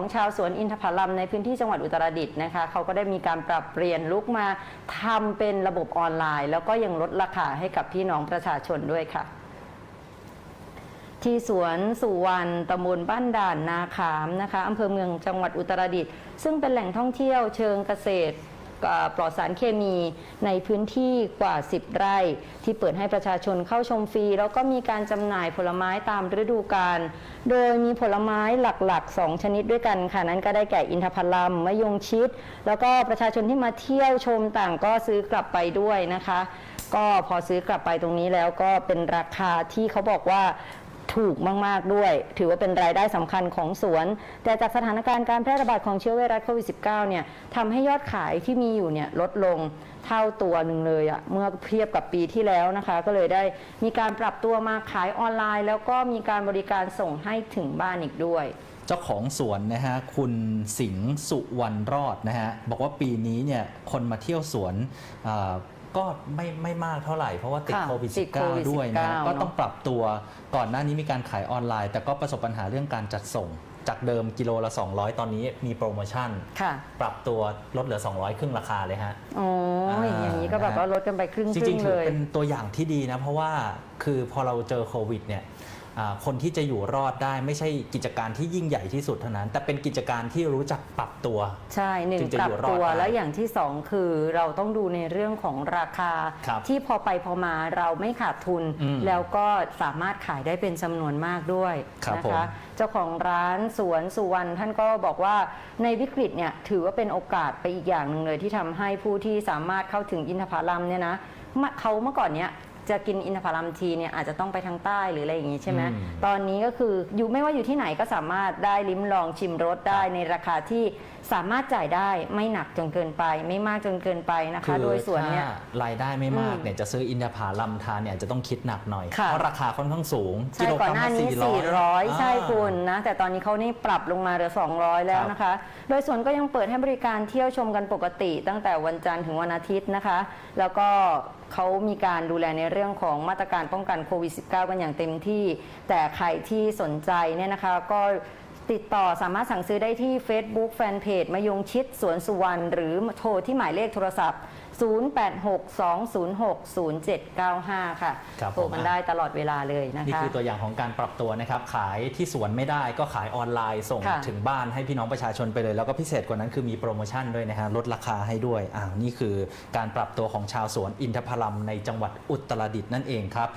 ของชาวสวนอินทผลัมในพื้นที่จังหวัดอุตรดิตถ์นะคะเขาก็ได้มีการปรับเปลี่ยนลุกมาทำเป็นระบบออนไลน์ แล้วก็ยังลดราคาให้กับพี่น้องประชาชนด้วยค่ะที่สวนสุวรรณตำบลบ้านด่านนาขามนะคะอำเภอเมืองจังหวัดอุตรดิตถ์ซึ่งเป็นแหล่งท่องเที่ยวเชิงเกษตร ปลอดสารเคมีในพื้นที่กว่า 10 ไร่ ที่เปิดให้ประชาชนเข้าชมฟรี แล้วก็มีการจำหน่ายผลไม้ตามฤดูกาลโดยมีผลไม้หลักๆ 2 ชนิดด้วยกันค่ะนั้นก็ได้แก่อินทผลัมมะยงชิด แล้วก็ประชาชนที่มาเที่ยวชมต่างก็ซื้อกลับไปด้วยนะคะ ก็พอซื้อกลับไปตรงนี้แล้วก็เป็นราคาที่เขาบอกว่า ถูกมาก ๆ ด้วย ถือว่าเป็นรายได้สำคัญของสวน แต่จากสถานการณ์การแพร่ระบาดของเชื้อไวรัสโควิด -19 เนี่ยทำให้ยอดขายที่มีอยู่เนี่ยลดลงเท่าตัวหนึ่งเลยอะเมื่อเทียบกับปีที่แล้วนะคะ ก็เลยได้มีการปรับตัวมาขายออนไลน์ แล้วก็มีการบริการส่งให้ถึงบ้านอีกด้วยเจ้าของสวนนะฮะคุณสิงห์สุวรรณรอดนะฮะบอกว่าปีนี้เนี่ยคนมาเที่ยวสวน ก็ไม่ไม่มากเท่าไหร่ เพราะว่าติดค่ะโควิดติดโควิด -19 ด้วยนะ19ก็ต้องปรับตัวก่อนหน้านี้มีการขายออนไลน์ แต่ก็ประสบปัญหาเรื่องการจัดส่ง จากเดิมกิโลละ 200 ตอนนี้มีโปรโมชั่น ค่ะ ปรับตัวลดเหลือ 200 ครึ่งราคาเลยฮะ โอ้ยอ่า อย่างนี้ก็แบบว่าลดกันไปครึ่งจๆริงๆถืเลอย เป็นตัวอย่างที่ดีนะ เพราะว่าคือพอเราเจอโควิดเนี่ยอ่า คนที่จะอยู่รอดได้ไม่ใช่กิจการที่ยิ่งใหญ่ที่สุดเท่านั้น แต่เป็นกิจการที่รู้จักปรับตัว ใช่หนึ่งจึงจะปรัอยู่รอดตัวได้แล้วอย่างที่สองคือเราต้องดูในเรื่องของราคาครับที่พอไปพอมาเราไม่ขาดทุนอืมแล้วก็สามารถขายได้เป็นจำนวนมากด้วยครับนะผมคะเจ้าของร้านสวนสุวรรณท่านก็บอกว่าในวิกฤตเนี่ยถือว่าเป็นโอกาสไปอีกอย่างหนึ่งเลยที่ทำให้ผู้ที่สามารถเข้าถึงอินทผลัมเนี่ยนะมะเขาเมื่อก่อนเนี้ย จะกินอินทผลัมทีเนี่ยอาจจะต้องไปทางใต้หรืออะไรอย่างงี้ใช่ไหมอืม ตอนนี้ก็คืออยู่ไม่ว่าอยู่ที่ไหนก็สามารถได้ลิ้มลองชิมรสได้ในราคาที่สามารถจ่ายได้ไม่หนักจนเกินไป ไม่มากจนเกินไปนะคะ โดยส่วนเนี่ย ถ้ารายได้ไม่มากอืมเนี่ยจะซื้ออินทผลัมทานเนี่ยจะต้องคิดหนักหน่อย ค่ะ เพราะราคาค่อนข้างสูงใช่ก่อนหน้านี้กิโลกรัมละ400 ใช่คุณนะ แต่ตอนนี้เขานี่ปรับลงมาเหลือ 200 แล้วนะคะ โดยส่วนก็ยังเปิดให้บริการเที่ยวชมกันปกติ ตั้งแต่วันจันทร์ถึงวันอาทิตย์นะคะ แล้วก็ เขามีการดูแลในเรื่องของมาตรการป้องกันโควิด -19 กันอย่างเต็มที่ แต่ใครที่สนใจเนี่ยนะคะก็ ติดต่อสามารถสั่งซื้อได้ที่ Facebook Fanpage มะยงชิดสวนสุวรรณหรือโทรที่หมายเลขโทรศัพท์ 0862060795 ค่ะครับผม โทรกันได้ตลอดเวลาเลยนะคะ นี่คือตัวอย่างของการปรับตัวนะครับ ขายที่สวนไม่ได้ก็ขายออนไลน์ส่งค่ะ ถึงบ้านให้พี่น้องประชาชนไปเลย แล้วก็พิเศษกว่านั้นคือมีโปรโมชั่นด้วยนะฮะลดราคาให้ด้วยอ่านี่คือการปรับตัวของชาวสวนอินทผลัมในจังหวัดอุตรดิตถ์นั่นเองครับ